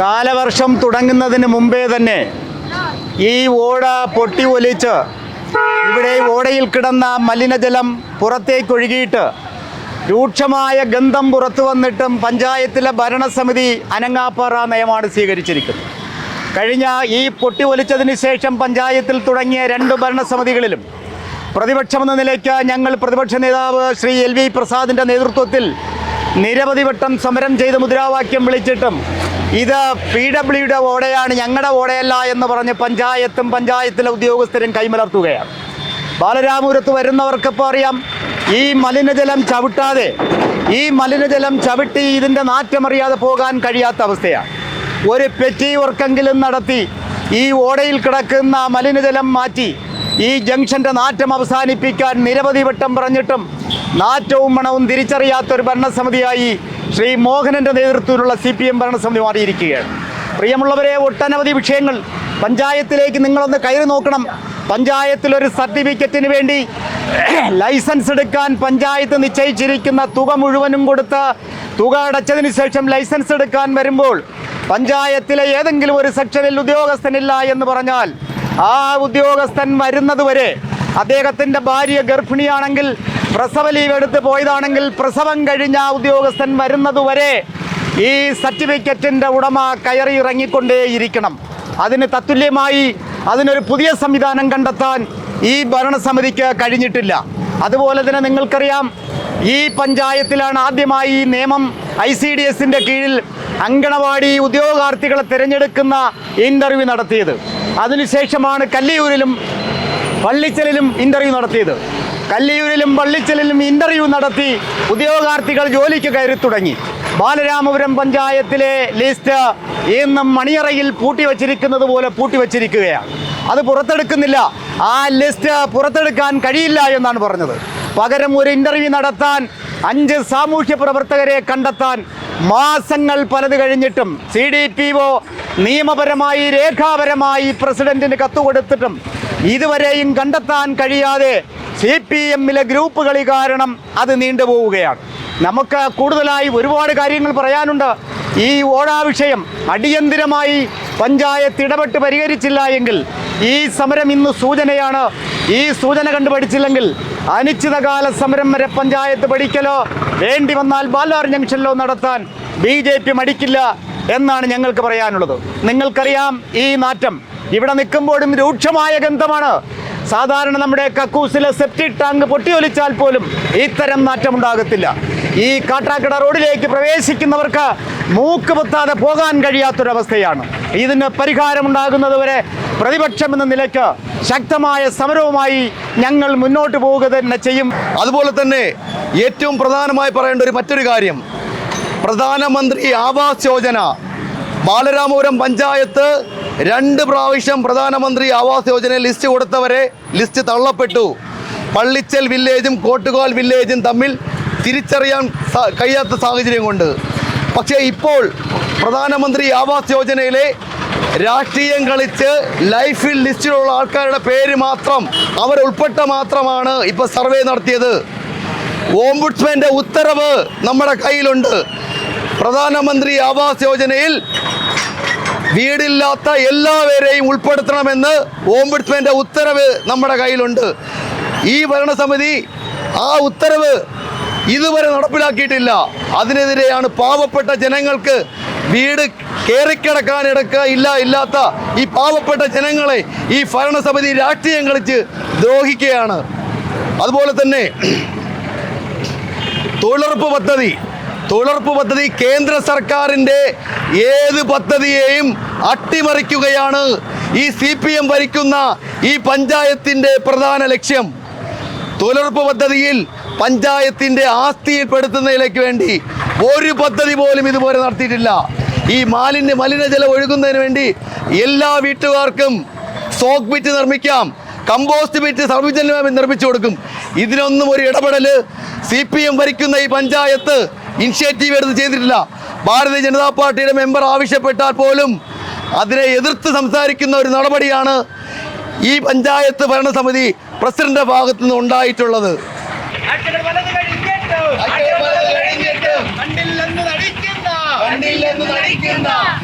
കാലവർഷം തുടങ്ങുന്നതിന് മുമ്പേ തന്നെ ഈ ഓട പൊട്ടി ഒലിച്ച് ഇവിടെ ഓടയിൽ കിടന്ന മലിനജലം പുറത്തേക്കൊഴുകിയിട്ട് രൂക്ഷമായ ഗന്ധം പുറത്തു വന്നിട്ടും പഞ്ചായത്തിലെ ഭരണസമിതി അനങ്ങാപ്പാറ നയമാണ് സ്വീകരിച്ചിരിക്കുന്നത്. കഴിഞ്ഞ ഈ പൊട്ടി ഒലിച്ചതിന് ശേഷം പഞ്ചായത്തിൽ തുടങ്ങിയ രണ്ട് ഭരണസമിതികളിലും പ്രതിപക്ഷമെന്ന നിലയ്ക്ക് ഞങ്ങൾ പ്രതിപക്ഷ നേതാവ് ശ്രീ എൽ വി പ്രസാദിന്റെ നേതൃത്വത്തിൽ നിരവധി വട്ടം സമരം ചെയ്ത് മുദ്രാവാക്യം വിളിച്ചിട്ടും ഇത് പി ഡബ്ല്യുയുടെ ഓടയാണ് ഞങ്ങളുടെ ഓടയല്ല എന്ന് പറഞ്ഞ് പഞ്ചായത്തും പഞ്ചായത്തിലെ ഉദ്യോഗസ്ഥരും കൈമലർത്തുകയാണ്. ബാലരാമപുരത്ത് വരുന്നവർക്കിപ്പോൾ അറിയാം ഈ മലിനജലം ചവിട്ടാതെ ഈ മലിനജലം ചവിട്ടി ഇതിന്റെ നാറ്റമറിയാതെ പോകാൻ കഴിയാത്ത അവസ്ഥയാണ്. ഒരു പെറ്റി വർക്കെങ്കിലും നടത്തി ഈ ഓടയിൽ കിടക്കുന്ന മലിനജലം മാറ്റി ഈ ജംഗ്ഷന്റെ നാറ്റം അവസാനിപ്പിക്കാൻ നിരവധി വട്ടം പറഞ്ഞിട്ടും നാറ്റവും മണവും തിരിച്ചറിയാത്തൊരു ഭരണസമിതിയായി ശ്രീ മോഹനന്റെ നേതൃത്വത്തിലുള്ള സി പി എം ഭരണസമിതി മാറിയിരിക്കുകയാണ്. പ്രിയമുള്ളവരെ ഒട്ടനവധി വിഷയങ്ങൾ പഞ്ചായത്തിലേക്ക് നിങ്ങളൊന്ന് കയറി നോക്കണം. പഞ്ചായത്തിൽ ഒരു സർട്ടിഫിക്കറ്റിന് വേണ്ടി ലൈസൻസ് എടുക്കാൻ പഞ്ചായത്ത് നിശ്ചയിച്ചിരിക്കുന്ന തുക മുഴുവനും കൊടുത്ത് തുക അടച്ചതിന് ശേഷം ലൈസൻസ് എടുക്കാൻ വരുമ്പോൾ പഞ്ചായത്തിലെ ഏതെങ്കിലും ഒരു സെക്ഷനിൽ ഉദ്യോഗസ്ഥനില്ല എന്ന് പറഞ്ഞാൽ ആ ഉദ്യോഗസ്ഥൻ വരുന്നതുവരെ അദ്ദേഹത്തിന്റെ ഭാര്യ ഗർഭിണിയാണെങ്കിൽ പ്രസവ ലീവ് എടുത്ത് പോയതാണെങ്കിൽ പ്രസവം കഴിഞ്ഞ ഉദ്യോഗസ്ഥൻ വരുന്നതുവരെ ഈ സർട്ടിഫിക്കറ്റിന്റെ ഉടമ കയറി ഇറങ്ങിക്കൊണ്ടേയിരിക്കണം. അതിന് തത്തുല്യമായി അതിനൊരു പുതിയ സംവിധാനം കണ്ടെത്താൻ ഈ ഭരണസമിതിക്ക് കഴിഞ്ഞിട്ടില്ല. അതുപോലെ തന്നെ നിങ്ങൾക്കറിയാം ഈ പഞ്ചായത്തിലാണ് ആദ്യമായി ഈ നിയമം ഐ സി ഡി എസിന്റെ കീഴിൽ അങ്കണവാടി ഉദ്യോഗാർത്ഥികളെ തിരഞ്ഞെടുക്കുന്ന ഇന്റർവ്യൂ നടത്തിയത്. അതിനുശേഷമാണ് കല്ലിയൂരിലും പള്ളിച്ചലിലും ഇന്റർവ്യൂ നടത്തിയത്. കല്ലിയൂരിലും പള്ളിച്ചലിലും ഇന്റർവ്യൂ നടത്തി ഉദ്യോഗാർത്ഥികൾ ജോലിക്ക് കയറി തുടങ്ങി. ബാലരാമപുരം പഞ്ചായത്തിലെ ലിസ്റ്റ് ഇന്നും മണിയറയിൽ പൂട്ടിവച്ചിരിക്കുന്നത് പോലെ പൂട്ടിവച്ചിരിക്കുകയാണ് അത് പുറത്തെടുക്കുന്നില്ല. ആ ലിസ്റ്റ് പുറത്തെടുക്കാൻ കഴിയില്ല എന്നാണ് പറഞ്ഞത്. പകരം ഒരു ഇന്റർവ്യൂ നടത്താൻ അഞ്ച് സാമൂഹ്യ പ്രവർത്തകരെ കണ്ടെത്താൻ മാസങ്ങൾ പലത് കഴിഞ്ഞിട്ടും സി ഡി പി ഒ നിയമപരമായി രേഖാപരമായി പ്രസിഡന്റിന് കത്ത് കൊടുത്തിട്ടും ഇതുവരെയും കണ്ടെത്താൻ കഴിയാതെ സി പി എമ്മിലെ ഗ്രൂപ്പ് കളി കാരണം അത് നീണ്ടുപോവുകയാണ് നമുക്ക് കൂടുതലായി ഒരുപാട് കാര്യങ്ങൾ പറയാനുണ്ട്. ഈ ഓടാ വിഷയം അടിയന്തിരമായി പഞ്ചായത്ത് ഇടപെട്ട് പരിഹരിച്ചില്ല എങ്കിൽ ഈ സമരം ഇന്ന് സൂചനയാണ്. ഈ സൂചന കണ്ടുപഠിച്ചില്ലെങ്കിൽ അനിശ്ചിതകാല സമരം വരെ പഞ്ചായത്ത് പഠിക്കലോ? വേണ്ടി വന്നാൽ ബാലാർ ജംഗ്ഷനിലോ നടത്താൻ ബി ജെ പി മടിക്കില്ല എന്നാണ് ഞങ്ങൾക്ക് പറയാനുള്ളത്. നിങ്ങൾക്കറിയാം ഈ നാറ്റം ഇവിടെ നിൽക്കുമ്പോഴും രൂക്ഷമായ ഗന്ധമാണ്. സാധാരണ നമ്മുടെ കക്കൂസിലെ സെപ്റ്റിക് ടാങ്ക് പൊട്ടിയൊലിച്ചാൽ പോലും ഇത്തരം നാറ്റമുണ്ടാകത്തില്ല. ഈ കാട്ടാക്കട റോഡിലേക്ക് പ്രവേശിക്കുന്നവർക്ക് മൂക്ക് പൊത്താതെ പോകാൻ കഴിയാത്തൊരവസ്ഥയാണ്. ഇതിന് പരിഹാരമുണ്ടാകുന്നതുവരെ പ്രതിപക്ഷം എന്ന നിലയ്ക്ക് ശക്തമായ സമരവുമായി ഞങ്ങൾ മുന്നോട്ട് പോവുക തന്നെ ചെയ്യും. അതുപോലെ തന്നെ ഏറ്റവും പ്രധാനമായി പറയേണ്ട ഒരു മറ്റൊരു കാര്യം. പ്രധാനമന്ത്രി ആവാസ് യോജന ബാലരാമപുരം പഞ്ചായത്ത് രണ്ട് പ്രാവശ്യം പ്രധാനമന്ത്രി ആവാസ് യോജന ലിസ്റ്റ് കൊടുത്തവരെ ലിസ്റ്റ് തള്ളപ്പെട്ടു. പള്ളിച്ചൽ വില്ലേജും കോട്ടുകാൽ വില്ലേജും തമ്മിൽ തിരിച്ചറിയാൻ കഴിയാത്ത സാഹചര്യം കൊണ്ട് പക്ഷേ ഇപ്പോൾ പ്രധാനമന്ത്രി ആവാസ് യോജനയിലെ രാഷ്ട്രീയം കളിച്ച് ലൈഫിൽ ലിസ്റ്റിലുള്ള ആൾക്കാരുടെ പേര് മാത്രം അവരുൾപ്പെട്ട മാത്രമാണ് ഇപ്പോൾ സർവേ നടത്തിയത്. ഓംബുഡ്സ്മാന്റെ ഉത്തരവ് നമ്മുടെ കയ്യിലുണ്ട്. പ്രധാനമന്ത്രി ആവാസ് യോജനയിൽ വീടില്ലാത്ത എല്ലാവരെയും ഉൾപ്പെടുത്തണമെന്ന് ഓംബുഡ്സ്മാന്റെ ഉത്തരവ് നമ്മുടെ കയ്യിലുണ്ട്. ഈ ഭരണസമിതി ആ ഉത്തരവ് ഇതുവരെ നടപ്പിലാക്കിയിട്ടില്ല. അതിനെതിരെയാണ് പാവപ്പെട്ട ജനങ്ങൾക്ക് വീട് കയറിക്കിടക്കാൻ ഇടക്ക ഇല്ല ഇല്ലാത്ത ഈ പാവപ്പെട്ട ജനങ്ങളെ ഈ ഭരണസമിതി രാഷ്ട്രീയം കളിച്ച് ദ്രോഹിക്കുകയാണ്. അതുപോലെ തന്നെ തൊഴിലുറപ്പ് പദ്ധതി തൊഴിലുറപ്പ് പദ്ധതി കേന്ദ്ര സർക്കാരിന്റെ ഏത് പദ്ധതിയെയും അട്ടിമറിക്കുകയാണ്. ഈ സി പി എം ഭരിക്കുന്ന ഈ പഞ്ചായത്തിന്റെ പ്രധാന ലക്ഷ്യം തൊഴിലുറപ്പ് പദ്ധതിയിൽ പഞ്ചായത്തിന്റെ ആസ്തിയിൽപ്പെടുത്തുന്നതിലേക്ക് വേണ്ടി ഒരു പദ്ധതി പോലും ഇതുപോലെ നടത്തിയിട്ടില്ല. ഈ മാലിന്യ മലിനജലം ഒഴുകുന്നതിന് വേണ്ടി എല്ലാ വീട്ടുകാർക്കും സോക്ക് ബിറ്റ് നിർമ്മിക്കാം കമ്പോസ്റ്റ് ബിറ്റ് സൗജന്യമായി നിർമ്മിച്ചു കൊടുക്കും. ഇതിനൊന്നും ഒരു ഇടപെടൽ സി പി എം ഭരിക്കുന്ന ഈ പഞ്ചായത്ത് ഇനിഷ്യേറ്റീവ് എടുത്ത് ചെയ്തിട്ടില്ല. ഭാരതീയ ജനതാ പാർട്ടിയുടെ മെമ്പർ ആവശ്യപ്പെട്ടാൽ പോലും അതിനെ എതിർത്ത് സംസാരിക്കുന്ന ഒരു നടപടിയാണ് ഈ പഞ്ചായത്ത് ഭരണസമിതി പ്രസിഡന്റ് ഭാഗത്തു നിന്ന് ഉണ്ടായിട്ടുള്ളത്. കണ്ടില്ലെന്ന് നടിക്കുന്ന. കണ്ടില്ലെന്ന് നടിക്കുന്ന. സി